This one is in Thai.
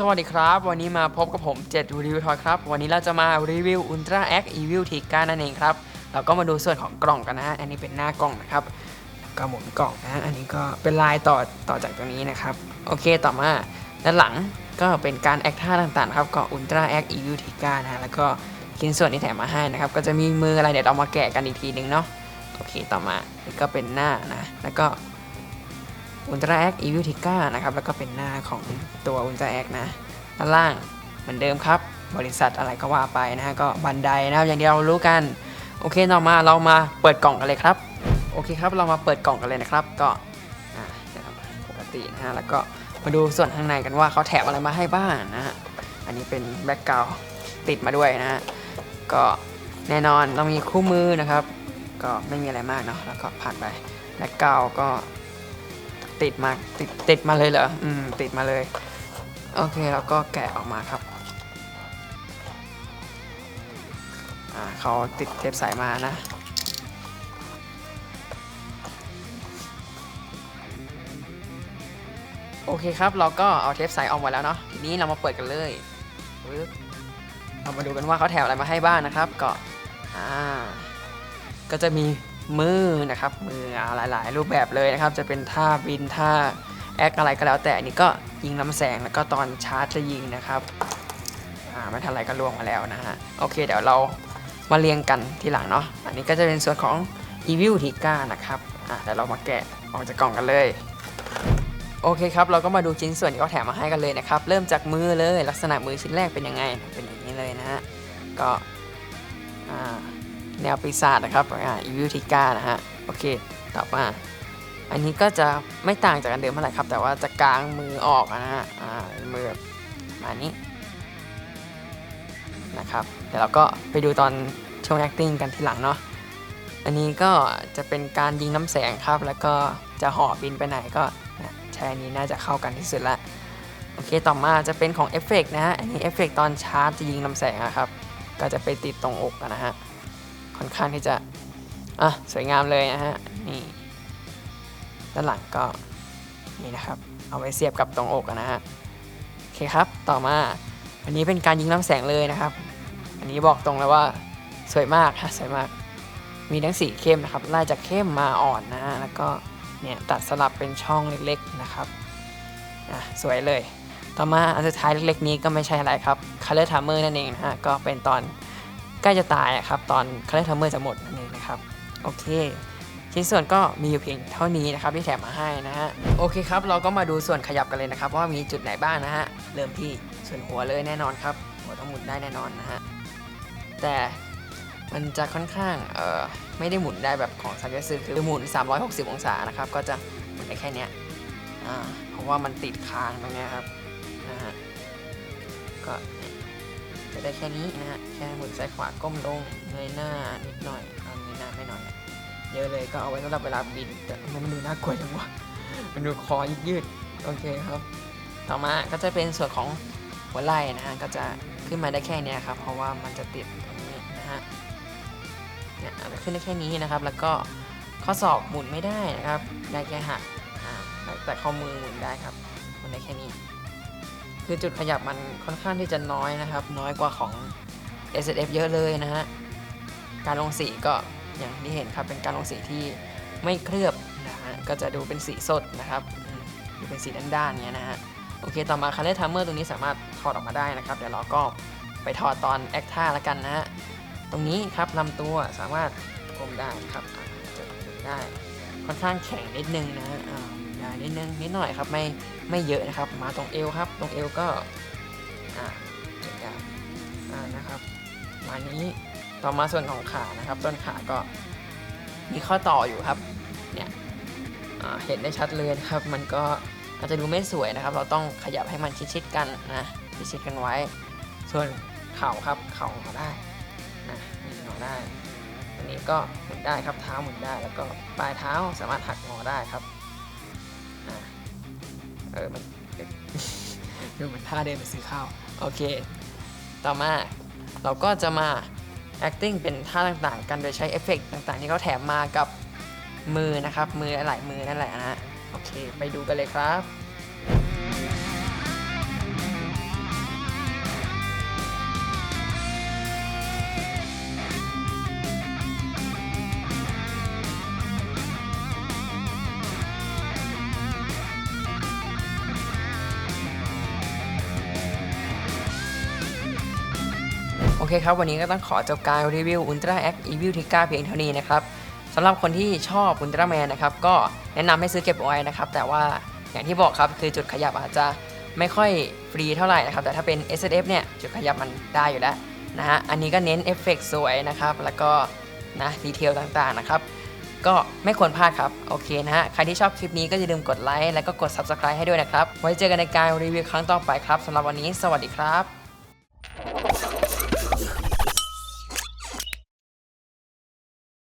สวัสดีครับ วันนี้มาพบกับผม7รีวิวทอยครับ วันนี้เราจะมารีวิว Ultra X Evil t i g a นั่นเองครับ เราก็มาดูส่วนของกล่องกันนะอันนี้เป็นหน้ากล่องนะครับก็หมุนกล่องนะอันนี้ก็เป็นลายต่อต่อจากตรงนี้นะครับ โอเคต่อมาด้านหลังก็เป็นการแอคท่าต่างๆครับก็ Ultra X Evil t i g a นะฮะแล้วก็ชิ้นส่วนที่แถมมาให้นะครับ ก็จะมีมืออะไรเดี๋ยวเรามาแกะกันอีกทีนึงเนาะโอเคต่อมานี่ก็เป็นหน้านะแล้วก็ อุลตร้าแอคอีวิวทิก้านะครับแล้วก็เป็นหน้าของตัวอุลตร้าแอคนะด้านล่างเหมือนเดิมครับ บริษัทอะไรก็ว่าไปนะฮะก็บันไดนะครับอย่างที่เรารู้กัน โอเคต่อมาเรามาเปิดกล่องกันเลยครับ โอเคครับเรามาเปิดกล่องกันเลยนะครับ ก็ปกตินะฮะแล้วก็มาดูส่วนข้างในกันว่าเขาแถมอะไรมาให้บ้างนะฮะอันนี้เป็นแบ็กกราวติดมาด้วยนะฮะก็แน่นอนเรามีคู่มือนะครับ ก็ไม่มีอะไรมากเนาะแล้วก็ผ่านไปแบ็กกราวก็ ติดมาติดติดมาเลยเหรอ อืม ติดมาเลย โอเค แล้วก็แกะออกมาครับ อ่าเขาติดเทปใสมานะ โอเคครับ เราก็เอาเทปใสออกมาแล้วเนาะ ทีนี้เรามาเปิดกันเลยเรามาดูกันว่าเขาแถมอะไรมาให้บ้างนะครับ ก็ อ่า ก็จะมี มือนะครับมือหลายๆ รูปแบบเลยนะครับ จะเป็นท่าบินท่าแอคอะไรก็แล้วแต่นนี้ก็ยิงลำแสงแล้วก็ตอนชาร์จจะยิงนะครับอ่าไม่ทันไรก็ล่วงมาแล้วนะฮะโอเค เดี๋ยวเรามาเรียงกันทีหลังเนาะอันนี้ก็จะเป็นส่วนของ Evil t i g a นะครับอ่าเดี๋ยวเรามาแกะออกจากกล่องกันเลยโอเคครับเราก็มาดูชิ้นส่วนที่เขาแถมมาให้กันเลยนะครับเริ่มจากมือเลยลักษณะมือชิ้นแรกเป็นยังไงเป็นอย่างนี้เลยนะฮะก็อ่า แนวปีศาจนะครับอ่าอีวิวทิก้านะฮะ โอเค ต่อมา อันนี้ก็จะไม่ต่างจากอันเดิมเท่าไหร่ครับ แต่ว่าจะกางมือออกนะฮะ อ่า มือแบบมานี้นะครับ เดี๋ยวเราก็ไปดูตอนช่วง acting กันทีหลังเนาะ อันนี้ก็จะเป็นการยิงน้ำแสงครับ แล้วก็จะห่อบินไปไหนก็นะใช้อันนี้น่าจะเข้ากันที่สุดละโอเค ต่อมาจะเป็นของเอฟเฟกต์นะฮะ อันนี้เอฟเฟกต์ตอนชาร์จจะยิงน้ำแสงอะครับ ก็จะไปติดตรงอกนะฮะ ค่อนข้างที่จะอะสวยงามเลยนะฮะนี่ด้านหลังก็นี่นะครับ เอาไว้เสียบกับตรงอกนะฮะโอเคครับต่อมาอันนี้เป็นการยิงน้ำแสงเลยนะครับ อันนี้บอกตรงเลยว่าสวยมากฮะสวยมากมีทั้งสีเข้มนะครับไล่จากเข้มมาอ่อนนะฮะแล้วก็เนี่ยตัดสลับเป็นช่องเล็กๆนะครับอะสวยเลย ต่อมาอันสุดท้ายเล็กๆนี้ก็ไม่ใช่อะไรครับ Color Timer นั่นเองนะฮะก็เป็นตอน ล้จะตายครับตอนคาเลทเมอร์จะหมดนั่นเองนะครับโอเคชิ้นส่วนก็มีอยู่เพียงเท่านี้นะครับที่แถมมาให้นะฮะโอเคครับเราก็มาดูส่วนขยับกันเลยนะครับว่ามีจุดไหนบ้างนะฮะเริ่มที่ส่วนหัวเลยแน่นอนครับหัวต้องหมุนได้แน่นอนนะฮะแต่มันจะค่อนข้างเอ่อไม่ได้หมุนได้แบบของซัมยสึคือหมุน 360 องศานะครับก็จะหมุนได้แค่เนี้ยอ่าเพราะว่ามันติดค้างตรงเนี้ยครับนะฮะก็ จะได้แค่นี้นะฮะ แค่หมุนซ้ายขวาก้มลงเงยหน้านิดหน่อยเอาเงยหน้าไม่หน่อย เยอะเลยก็เอาไว้สำหรับเวลาบินแต่มันดูน่ากลัวจังวะ มันดูคอยืดๆโอเคครับ ต่อมาก็จะเป็นส่วนของหัวไหล่นะฮะ ก็จะขึ้นมาได้แค่นี้ครับ เพราะว่ามันจะติดตรงนี้นะฮะ เนี่ยเอาไปขึ้นได้แค่นี้นะครับ แล้วก็ข้อศอกหมุนไม่ได้นะครับ ได้แค่หักแต่ข้อมือหมุนได้ครับ หมุนได้แค่นี้ คือจุดขยับมันค่อนข้างที่จะน้อยนะครับ น้อยกว่าของ S F เยอะเลยนะฮะ การลงสีก็อย่างที่เห็นครับเป็นการลงสีที่ไม่เคลือบนะฮะก็จะดูเป็นสีสดนะครับดูเป็นสีด้านๆเนี้ยนะฮะโอเคต่อมาคัลเลอร์ทัมเมอร์ตรงนี้สามารถถอดออกมาได้นะครับ เดี๋ยวเราก็ไปถอดตอนแอคท่าล้วกันนะฮะตรงนี้ครับลำตัวสามารถกลมได้ครับได้ค่อนข้างแข็งนิดนึงนะฮะ นิดนึงนิดหน่อยครับไม่ไม่เยอะนะครับ มาตรงเอวครับ ตรงเอวก็อ่าเห็นได้อ่านะครับมานี้ต่อมาส่วนของขานะครับ ต้นขาก็มีข้อต่ออยู่ครับเนี่ยเห็นได้ชัดเลยนะครับ มันก็อาจจะดูไม่สวยนะครับ เราต้องขยับให้มันชิดๆกันนะชิดๆกันไว้ ส่วนเข่าครับเข่าก็ได้นะนี่งอได้อันนี้ก็หมุนได้ครับเท้าหมุนได้ แล้วก็ปลายเท้าสามารถหักงอได้ครับ เออมันดูเหมือนท่าเดินไปซื้อข้าว โอเค ต่อมาเราก็จะมา acting เป็นท่าต่างๆ กันโดยใช้เอฟเฟกต์ต่างๆ ที่เขาแถมมากับมือนะครับ มือหลายมือนั่นแหละนะ โอเค ไปดูกันเลยครับ เคครับ วันนี้ก็ต้องขอจบการรีวิว Ultra Act Evil t i g a เพียงเท่านี้นะครับสำหรับคนที่ชอบ Ultra Man นะครับก็แนะนำให้ซื้อเก็บเอาไว้นะครับแต่ว่าอย่างที่บอกครับคือจุดขยับอาจจะไม่ค่อยฟรีเท่าไหร่นะครับแต่ถ้าเป็น S F เนี่ยจุดขยับมันได้อยู่แล้วนะฮะอันนี้ก็เน้นเอฟเฟกต์สวยนะครับแล้วก็นะดีเทลต่างๆนะครับก็ไม่ควรพลาดครับ โอเคนะฮะ ใครที่ชอบคลิปนี้ก็อย่าลืมกดไลค์แล้วก็กด Subscribe ให้ด้วยนะครับ ไว้เจอกันในการรีวิวครั้งต่อไปครับสำหรับวันนี้ สวัสดีครับ